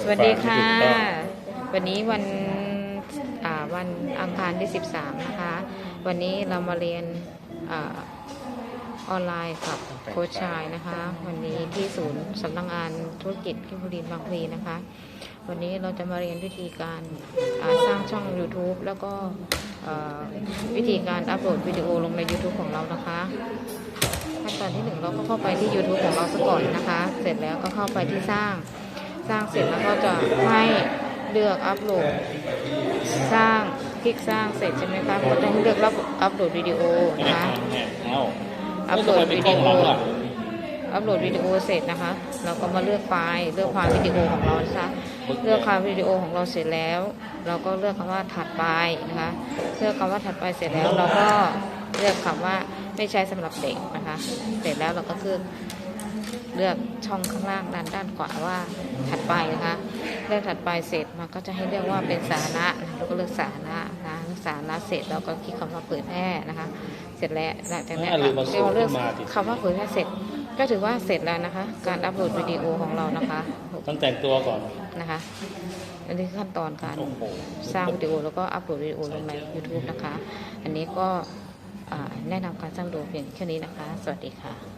สวัสดีค่ะ วันนี้วันอ่าวันอังคารที่ 13 นะคะ วันนี้เรามาเรียนอาออนไลน์กับโค้ชชายนะคะ วันนี้ที่ศูนย์สำนักงานธุรกิจที่บุรีบางพลีนะคะ วันนี้เราจะมาเรียนวิธีการอ่าสร้างช่อง YouTube แล้วก็อ่าวิธีการอัปโหลดวิดีโอลงใน YouTube ของเรานะคะขั้นตอนที่หนึ่งเราก็เข้าไปที่ YouTube ของเราซะก่อนนะคะ เสร็จแล้วก็เข้าไปที่สร้าง สร้างเสร็จแล้วก็จะให้เลือกอัปโหลด สร้างคลิกสร้างเสร็จใช่ไหมคะก็จะให้เลือกรับอัปโหลดวิดีโอนะคะเอ้าอัปโหลดแล้วทำไมเป็นวิกล้ดีองโอหลังล่ะอัปโหลดวิดีโอเสร็จนะคะ เราก็มาเลือกไฟล์เลือกไฟล์วิดีโอของเรานะคะเลือกไฟล์วิดีโอของเราเสร็จแล้ว เราก็เลือกคำว่าถัดไปนะคะเลือกคำว่าถัดไปเสร็จแล้วเราก็เลือกคำว่าไม่ใช้สำหรับเด็กนะคะ เสร็จแล้วเราก็คือ เลือกช่องข้างล่างด้านด้านขวาว่าถัดไปนะคะเลือกถัดไปเสร็จมันก็จะให้เลือกว่าเป็นสาธารณะนะคะเราก็เลือกสาธารณะนะเลือกสาธารณะเสร็จเราก็คลิกคำว่าเผยแพร่นะคะ เสร็จแล้วหลังจากนั้นอะลืมมาเรียกว่าเลือกสูงขึ้นมาดิคำว่าเผยแพร่เสร็จ ก็ถือว่าเสร็จแล้วนะคะ การอัปโหลดวิดีโอของเรานะคะต้องแต่งตัวก่อนนะคะอันนี้คือขั้นตอนการโอ้โหสร้างวิดีโอแล้วก็อัปโหลดวิดีโอลงใน YouTube นะคะ อันนี้ก็อ่าแนะนำการสร้างวิดีโอเพียงแค่นี้นะคะ สวัสดีค่ะ